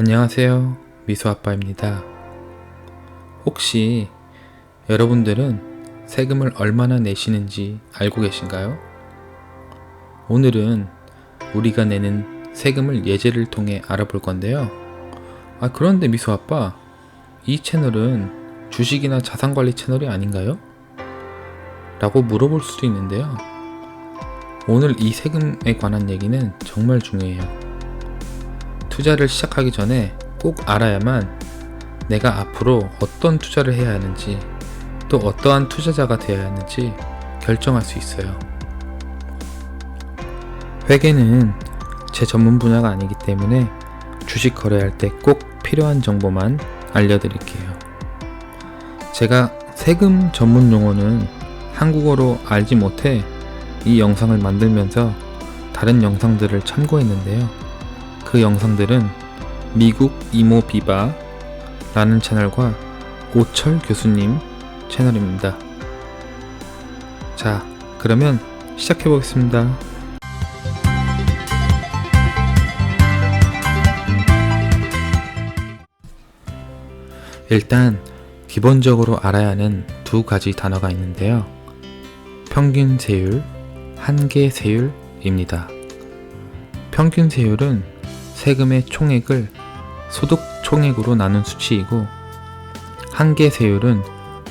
안녕하세요. 미수아빠입니다. 혹시 여러분들은 세금을 얼마나 내시는지 알고 계신가요? 오늘은 우리가 내는 세금을 예제를 통해 알아볼 건데요. 아, 그런데 미수아빠, 이 채널은 주식이나 자산관리 채널이 아닌가요? 라고 물어볼 수도 있는데요. 오늘 이 세금에 관한 얘기는 정말 중요해요. 투자를 시작하기 전에 꼭 알아야만 내가 앞으로 어떤 투자를 해야 하는지 또 어떠한 투자자가 되어야 하는지 결정할 수 있어요. 회계는 제 전문 분야가 아니기 때문에 주식 거래할 때 꼭 필요한 정보만 알려드릴게요. 제가 세금 전문 용어는 한국어로 알지 못해 이 영상을 만들면서 다른 영상들을 참고했는데요. 그 영상들은 미국 이모 비바 라는 채널과 오철 교수님 채널입니다. 자, 그러면 시작해 보겠습니다. 일단 기본적으로 알아야 하는 두 가지 단어가 있는데요. 평균 세율, 한계 세율입니다. 평균 세율은 세금의 총액을 소득 총액으로 나눈 수치이고 한계 세율은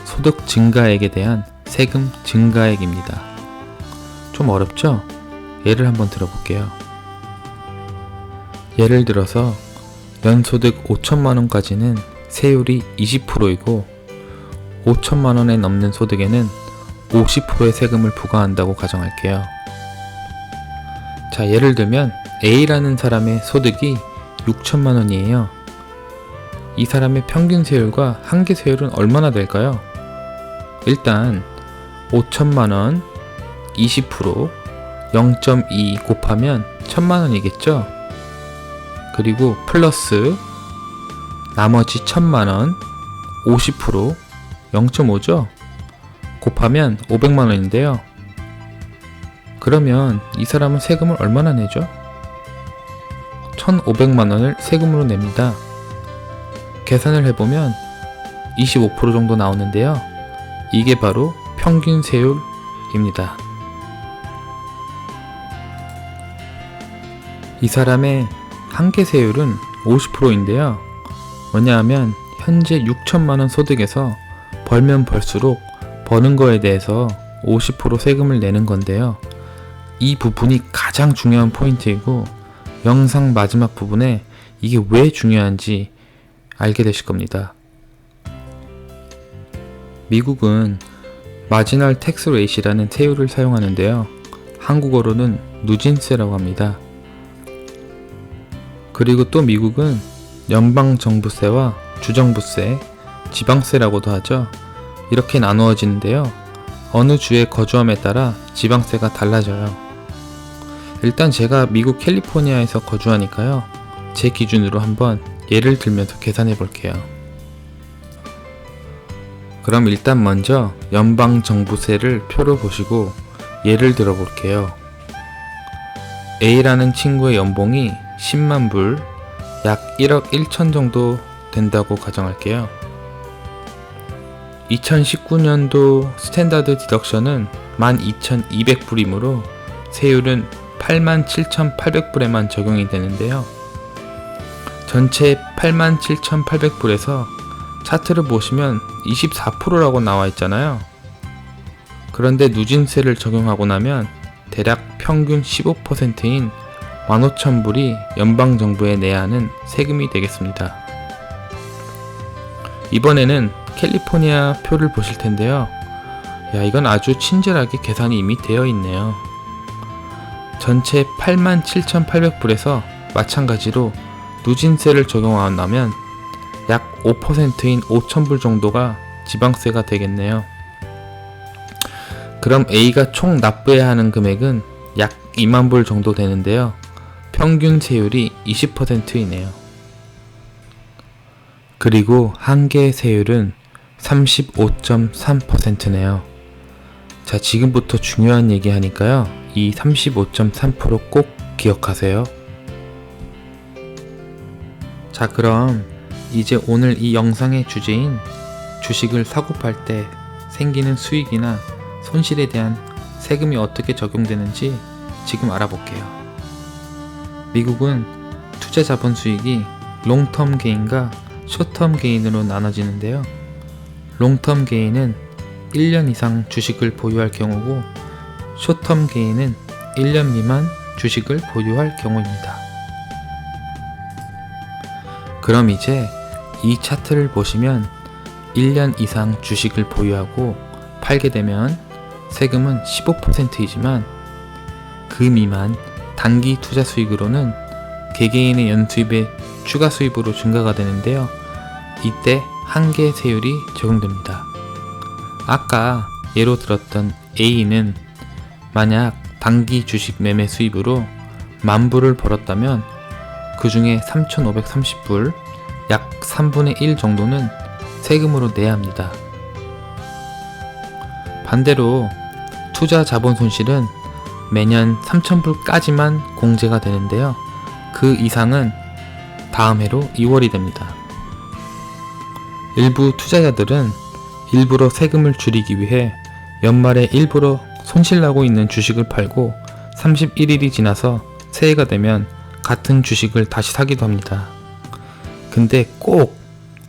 소득 증가액에 대한 세금 증가액입니다. 좀 어렵죠? 예를 한번 들어볼게요. 예를 들어서 연소득 5천만 원까지는 세율이 20%이고 5천만 원에 넘는 소득에는 50%의 세금을 부과한다고 가정할게요. 자, 예를 들면 A라는 사람의 소득이 6천만 원이에요. 이 사람의 평균 세율과 한계 세율은 얼마나 될까요? 일단 5천만 원 20% 0.2 곱하면 1천만 원이겠죠? 그리고 플러스 나머지 1천만 원 50% 0.5죠? 곱하면 500만 원인데요. 그러면 이 사람은 세금을 얼마나 내죠? 1,500만 원을 세금으로 냅니다. 계산을 해보면 25% 정도 나오는데요. 이게 바로 평균 세율입니다. 이 사람의 한계 세율은 50%인데요. 뭐냐 하면 현재 6천만 원 소득에서 벌면 벌수록 버는 거에 대해서 50% 세금을 내는 건데요. 이 부분이 가장 중요한 포인트이고 영상 마지막 부분에 이게 왜 중요한지 알게 되실 겁니다. 미국은 마지널 텍스 레이시라는 세율을 사용하는데요. 한국어로는 누진세라고 합니다. 그리고 또 미국은 연방정부세와 주정부세, 지방세라고도 하죠. 이렇게 나누어지는데요. 어느 주에 거주함에 따라 지방세가 달라져요. 일단 제가 미국 캘리포니아에서 거주하니까요. 제 기준으로 한번 예를 들면서 계산해 볼게요. 그럼 일단 먼저 연방정부세를 표로 보시고 예를 들어 볼게요. A라는 친구의 연봉이 10만 불, 약 1억 1천 정도 된다고 가정할게요. 2019년도 스탠다드 디덕션은 12,200불이므로 세율은 87,800불에만 적용이 되는데요. 전체 87,800불에서 차트를 보시면 24%라고 나와 있잖아요. 그런데 누진세를 적용하고 나면 대략 평균 15%인 15,000불이 연방정부에 내야 하는 세금이 되겠습니다. 이번에는 캘리포니아 표를 보실 텐데요. 야, 이건 아주 친절하게 계산이 이미 되어 있네요. 전체 87,800불에서 마찬가지로 누진세를 적용한다면 약 5%인 5,000불 정도가 지방세가 되겠네요. 그럼 A가 총 납부해야 하는 금액은 약 2만 불 정도 되는데요. 평균 세율이 20%이네요. 그리고 한계 세율은 35.3%네요. 자, 지금부터 중요한 얘기 하니까요. 이 35.3%꼭 기억하세요. 자, 그럼 이제 오늘 이 영상의 주제인 주식을 사고 팔 때 생기는 수익이나 손실에 대한 세금이 어떻게 적용되는지 지금 알아볼게요. 미국은 투자 자본 수익이 롱텀 게인과 숏텀 게인으로 나눠지는데요. 롱텀 게인은 1년 이상 주식을 보유할 경우고 숏텀 게인은 1년 미만 주식을 보유할 경우입니다. 그럼 이제 이 차트를 보시면 1년 이상 주식을 보유하고 팔게 되면 세금은 15%이지만 그 미만 단기 투자 수익으로는 개개인의 연수입의 추가 수입으로 증가가 되는데요. 이때 한계 세율이 적용됩니다. 아까 예로 들었던 A는 만약 단기 주식 매매 수입으로 만 불을 벌었다면 그 중에 3,530불, 약 3분의 1 정도는 세금으로 내야 합니다. 반대로 투자 자본 손실은 매년 3,000불까지만 공제가 되는데요. 그 이상은 다음 해로 2월이 됩니다. 일부 투자자들은 일부러 세금을 줄이기 위해 연말에 일부러 손실나고 있는 주식을 팔고 31일이 지나서 새해가 되면 같은 주식을 다시 사기도 합니다. 근데 꼭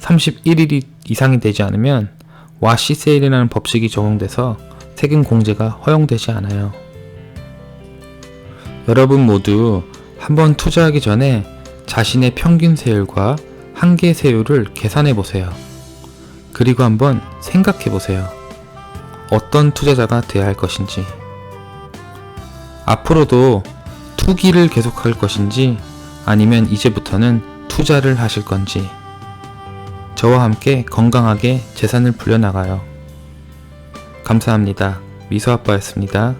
31일이 이상이 되지 않으면 와시 세일이라는 법칙이 적용돼서 세금 공제가 허용되지 않아요. 여러분 모두 한번 투자하기 전에 자신의 평균 세율과 한계 세율을 계산해 보세요. 그리고 한번 생각해 보세요. 어떤 투자자가 되어야 할 것인지. 앞으로도 투기를 계속할 것인지 아니면 이제부터는 투자를 하실 건지. 저와 함께 건강하게 재산을 불려나가요. 감사합니다. 미소아빠였습니다.